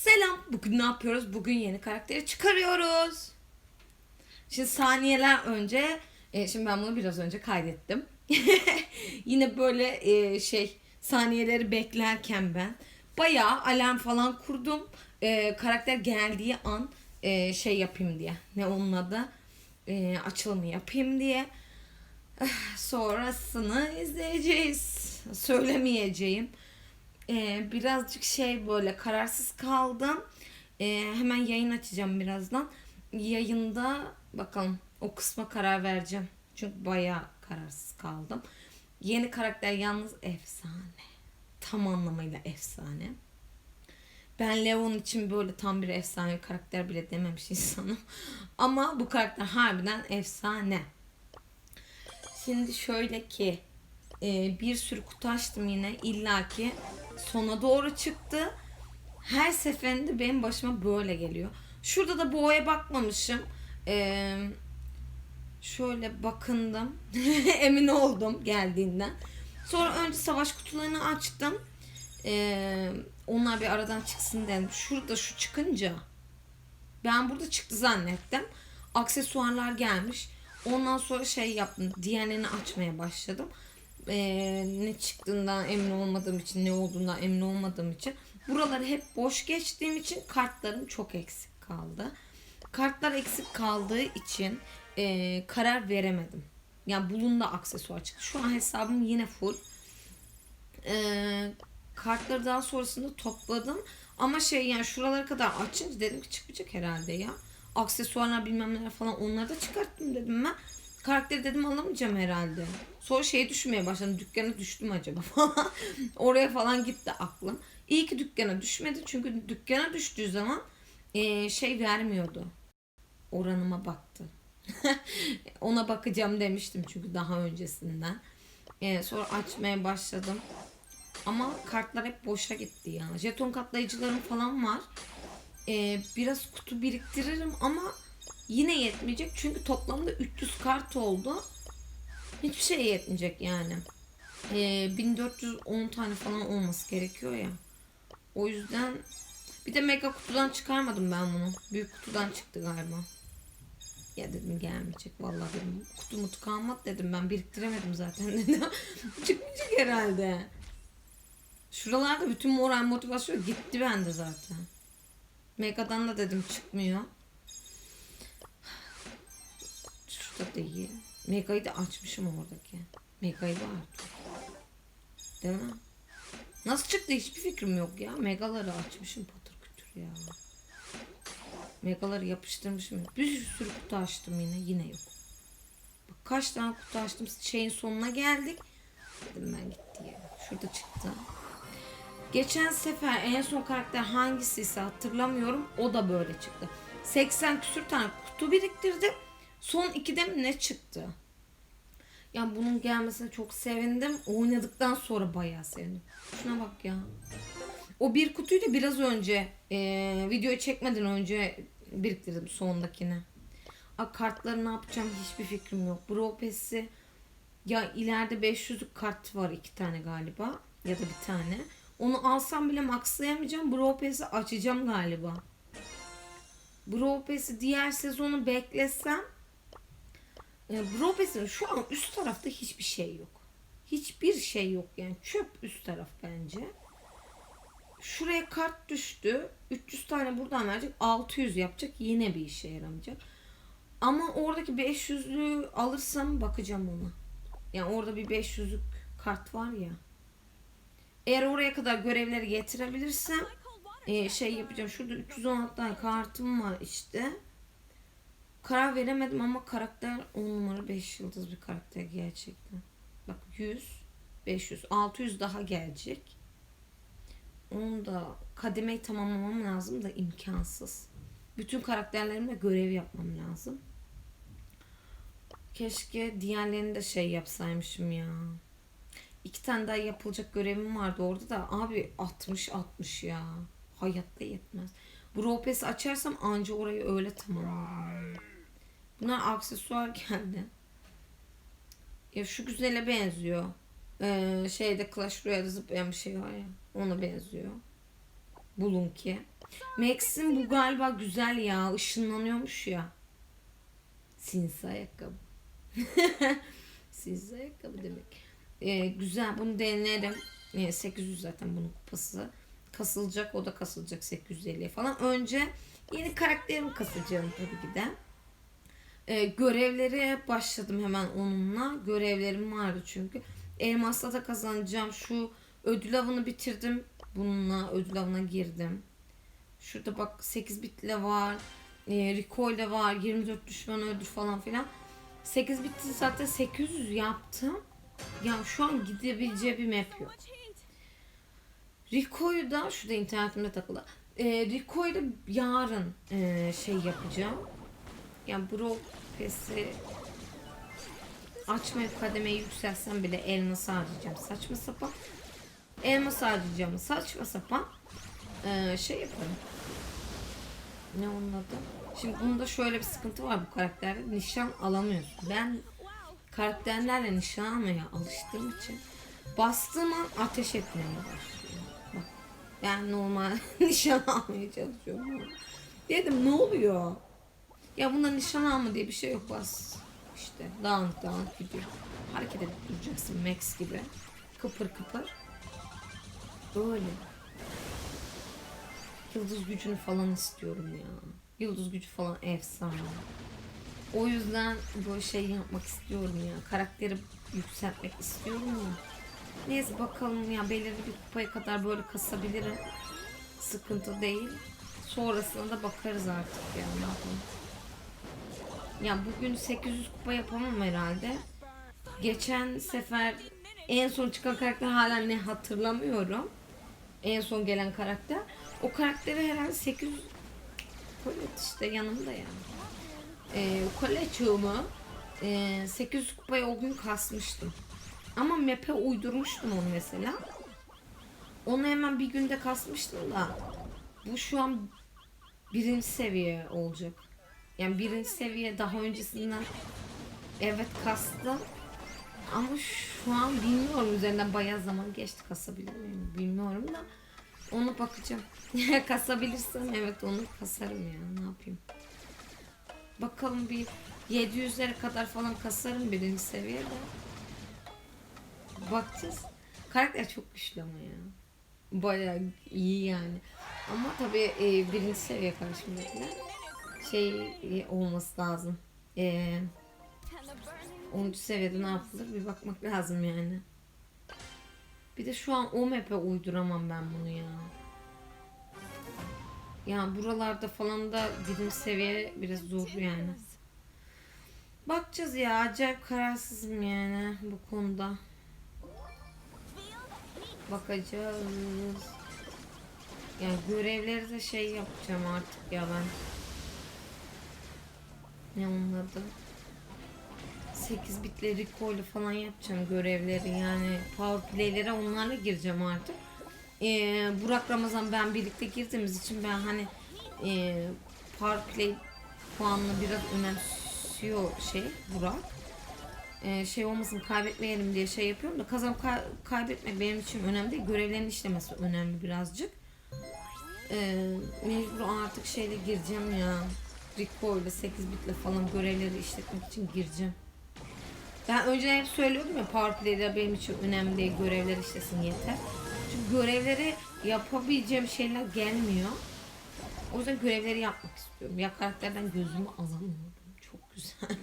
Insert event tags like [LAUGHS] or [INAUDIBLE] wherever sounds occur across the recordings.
Selam. Bugün ne yapıyoruz? Bugün yeni karakteri çıkarıyoruz. Şimdi saniyeler önce, e, şimdi ben bunu biraz önce kaydettim. [LAUGHS] Yine böyle e, şey saniyeleri beklerken ben bayağı alarm falan kurdum. E, karakter geldiği an e, şey yapayım diye. Ne onun adı? E, açılımı yapayım diye. Eh, Sonrasını izleyeceğiz. Söylemeyeceğim. Ee, birazcık şey böyle kararsız kaldım. Ee, hemen yayın açacağım birazdan. Yayında bakalım o kısma karar vereceğim. Çünkü bayağı kararsız kaldım. Yeni karakter yalnız efsane. Tam anlamıyla efsane. Ben Leon için böyle tam bir efsane karakter bile dememiş insanım. [LAUGHS] Ama bu karakter harbiden efsane. Şimdi şöyle ki e, bir sürü kutu açtım yine illaki sona doğru çıktı. Her seferinde benim başıma böyle geliyor. Şurada da boğaya bakmamışım. E, şöyle bakındım. [LAUGHS] Emin oldum geldiğinden. Sonra önce savaş kutularını açtım. E, onlar bir aradan çıksın dedim. Şurada şu çıkınca ben burada çıktı zannettim. Aksesuarlar gelmiş. Ondan sonra şey yaptım. Diğerlerini açmaya başladım. Ee, ne çıktığından emin olmadığım için, ne olduğundan emin olmadığım için. Buraları hep boş geçtiğim için kartlarım çok eksik kaldı. Kartlar eksik kaldığı için e, karar veremedim. Yani bulun da aksesuar çıktı. Şu an hesabım yine full. Ee, kartları daha sonrasında topladım. Ama şey yani şuralara kadar açınca dedim ki çıkmayacak herhalde ya. Aksesuarlar bilmem neler falan onları da çıkarttım dedim ben. Karakteri dedim alamayacağım herhalde. Sonra şey düşünmeye başladım. Dükkana düştüm acaba falan. [LAUGHS] Oraya falan gitti aklım. İyi ki dükkana düşmedi. Çünkü dükkana düştüğü zaman eee, şey vermiyordu. Oranıma baktı. [LAUGHS] Ona bakacağım demiştim çünkü daha öncesinden. Eee, sonra açmaya başladım. Ama kartlar hep boşa gitti ya. Jeton katlayıcılarım falan var. Ee, biraz kutu biriktiririm ama yine yetmeyecek. Çünkü toplamda 300 kart oldu. Hiçbir şey yetmeyecek yani. Ee, 1410 tane falan olması gerekiyor ya. O yüzden bir de mega kutudan çıkarmadım ben bunu. Büyük kutudan çıktı galiba. Ya dedim gelmeyecek vallahi dedim. Kutu mutu kalmadı dedim ben biriktiremedim zaten [LAUGHS] dedim. Çıkmayacak herhalde. Şuralarda bütün moral motivasyon gitti bende zaten. Mega'dan da dedim çıkmıyor. Şurada değil. Mega'yı da açmışım oradaki. Mega'yı da artık. Değil mi? Nasıl çıktı hiçbir fikrim yok ya. Megaları açmışım patır kütür ya. Megaları yapıştırmışım. Bir sürü kutu açtım yine. Yine yok. Bak kaç tane kutu açtım. Şeyin sonuna geldik. Dedim ben gitti ya. Şurada çıktı. Geçen sefer en son karakter hangisiyse hatırlamıyorum. O da böyle çıktı. 80 küsür tane kutu biriktirdim. Son 2'de mi ne çıktı? Yani bunun gelmesine çok sevindim. Oynadıktan sonra bayağı sevindim. Şuna bak ya. O bir kutuyu da biraz önce e, videoyu çekmeden önce biriktirdim sondakini. A, kartları ne yapacağım hiçbir fikrim yok. Bro Pass'i ya ileride 500'lük kart var iki tane galiba. Ya da bir tane. Onu alsam bile maxlayamayacağım. Bro Pass'i açacağım galiba. Bro Pass'i diğer sezonu beklesem Bro Pass'in şu an üst tarafta hiçbir şey yok. Hiçbir şey yok yani. Çöp üst taraf bence. Şuraya kart düştü. 300 tane buradan verecek. 600 yapacak. Yine bir işe yaramayacak. Ama oradaki 500'lüğü alırsam bakacağım ona. Yani orada bir 500'lük kart var ya. Eğer oraya kadar görevleri getirebilirsem e, şey yapacağım. Şurada 316 tane kartım var işte. Karar veremedim ama karakter 10 numara 5 yıldız bir karakter gerçekten. Bak 100, 500, 600 daha gelecek. Onu da kademeyi tamamlamam lazım da imkansız. Bütün karakterlerimle görev yapmam lazım. Keşke diğerlerini de şey yapsaymışım ya. İki tane daha yapılacak görevim vardı orada da abi 60 60 ya. Hayatta yetmez. Bu Ropes'i açarsam anca orayı öyle tamamlarım. Bunlar aksesuar [LAUGHS] geldi. Ya şu güzele benziyor. Ee, şeyde Clash Royale'de zıplayan bir şey var ya. Ona benziyor. Bulun ki. Max'in bu galiba güzel ya. ışınlanıyormuş ya. Sinsi ayakkabı. [LAUGHS] Sinsi ayakkabı demek. Ee, güzel bunu denerim. Ee, 800 zaten bunun kupası. Kasılacak o da kasılacak 850'ye falan. Önce yeni karakterimi kasacağım tabii ki de. Ee, görevlere başladım hemen onunla. Görevlerim vardı çünkü. Elmasla da kazanacağım. Şu ödül avını bitirdim. Bununla ödül avına girdim. Şurada bak 8 bitle var. E, Rico ile var. 24 düşman öldür falan filan. 8 bitti zaten 800 yaptım. Ya şu an gidebileceği bir map yok. Rico'yu da şurada internetimde takılı. E, Rico'yu da yarın e, şey yapacağım. Yani Bro Pass'i açmayıp kademeyi yükseltsem bile elmas harcayacağım. Saçma sapan. Elmas harcayacağım. Saçma sapan. e, şey yaparım. Ne onun adı? Şimdi bunda şöyle bir sıkıntı var bu karakterde. Nişan alamıyorsun. Ben karakterlerle nişan almaya alıştığım için bastığım an ateş etmeye başlıyor. Bak ben normal [LAUGHS] nişan almaya çalışıyorum. Dedim ne oluyor? Ya bunda nişan alma diye bir şey yok bas. İşte dağınık dağınık gidiyor. Hareket edip duracaksın Max gibi. Kıpır kıpır. Böyle. Yıldız gücünü falan istiyorum ya. Yıldız gücü falan efsane. O yüzden böyle şey yapmak istiyorum ya. Karakteri yükseltmek istiyorum ya. Neyse bakalım ya belirli bir kupaya kadar böyle kasabilirim. Sıkıntı değil. Sonrasında da bakarız artık ya ne yapalım. Ya bugün 800 kupa yapamam herhalde. Geçen sefer en son çıkan karakter hala ne hatırlamıyorum. En son gelen karakter. O karakteri herhalde 800 Kolet işte yanımda yani. Ee, Koleçuğumu e, 800 kupaya o gün kasmıştım. Ama map'e uydurmuştum onu mesela. Onu hemen bir günde kasmıştım da. Bu şu an birinci seviye olacak. Yani birinci seviye daha öncesinden evet kastım. Ama şu an bilmiyorum üzerinden bayağı zaman geçti kasabilir miyim bilmiyorum da onu bakacağım. [LAUGHS] Kasabilirsem evet onu kasarım ya ne yapayım. Bakalım bir 700'lere kadar falan kasarım birinci seviyede. Bakacağız. Karakter çok güçlü ama ya. Bayağı iyi yani. Ama tabii e, birinci seviye karşımdakiler şey e, olması lazım. E, 10. seviyede ne yapılır bir bakmak lazım yani. Bir de şu an o map'e uyduramam ben bunu ya. Ya buralarda falan da birinci seviye biraz zor yani. Bakacağız ya acayip kararsızım yani bu konuda. Bakacağız. Yani görevleri de şey yapacağım artık ya ben. Ne onun adı? 8 bitli Rico ile falan yapacağım görevleri yani power play'lere onlarla gireceğim artık. Ee, Burak Ramazan ben birlikte girdiğimiz için ben hani e, power play puanını biraz önemsiyor şey Burak. Ee, şey olmasın kaybetmeyelim diye şey yapıyorum da kazanıp kay- kaybetmek benim için önemli değil. Görevlerin işlemesi önemli birazcık. Ee, mecbur artık şeyle gireceğim ya. Rico ile 8 bitle falan görevleri işletmek için gireceğim. Ben önceden hep söylüyordum ya partileri benim için önemli değil görevler işlesin yeter. Çünkü görevleri yapabileceğim şeyler gelmiyor. O yüzden görevleri yapmak istiyorum. Ya karakterden gözümü alamıyorum. Çok güzel. [LAUGHS]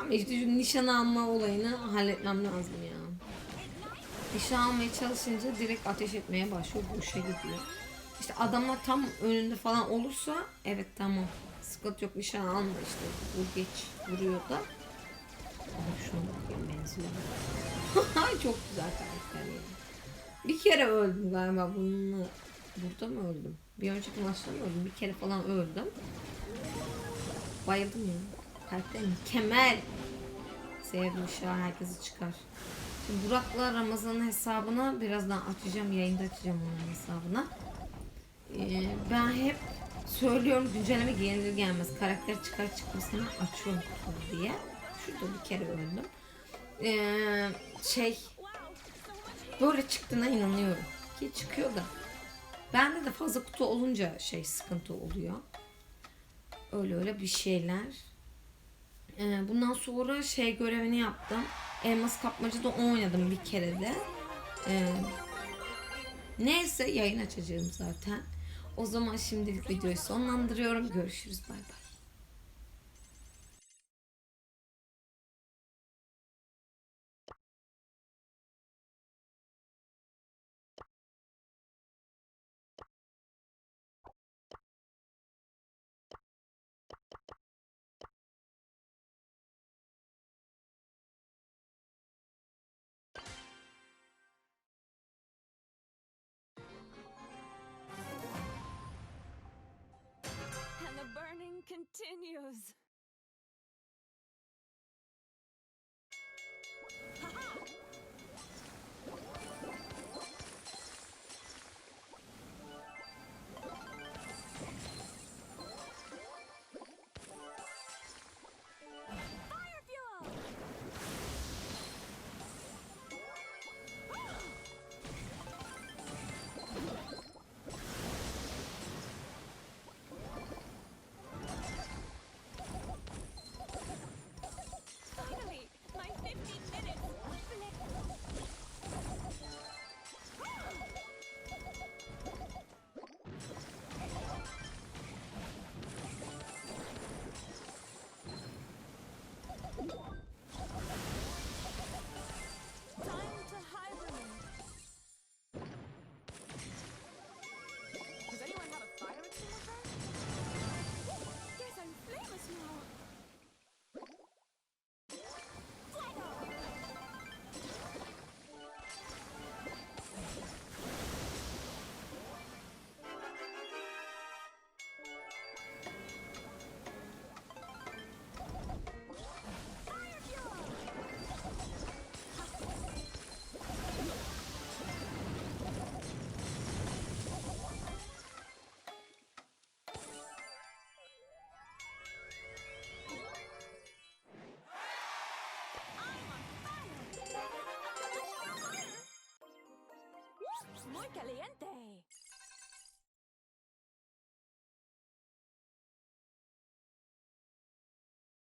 Ama işte şu nişan alma olayını halletmem lazım ya. Nişan almaya çalışınca direkt ateş etmeye başlıyor. Boşa gidiyor. İşte adamlar tam önünde falan olursa evet tamam. Sıkıntı yok nişan alma işte. Bu geç vuruyor da. Ama şuna bakayım menzile. [LAUGHS] Çok güzel karakter ya. Bir kere öldüm galiba bununla. Burada mı öldüm? Bir önceki maçta mı öldüm? Bir kere falan öldüm. Bayıldım ya. Karakter mükemmel. Sevdim şu an herkesi çıkar. Şimdi Burak'la Ramazan'ın hesabını birazdan açacağım. Yayında açacağım onun hesabına. Ee, ben hep söylüyorum güncelleme gelir gelmez. Karakter çıkar çıkmaz hemen açıyorum diye. Şurada bir kere öldüm. Ee, şey böyle çıktığına inanıyorum. Ki çıkıyor da. Bende de fazla kutu olunca şey sıkıntı oluyor. Öyle öyle bir şeyler. Ee, bundan sonra şey görevini yaptım. Elmas kapmacada oynadım bir kere de. Ee, neyse yayın açacağım zaten. O zaman şimdilik videoyu sonlandırıyorum. Görüşürüz. Bay bay. Continues.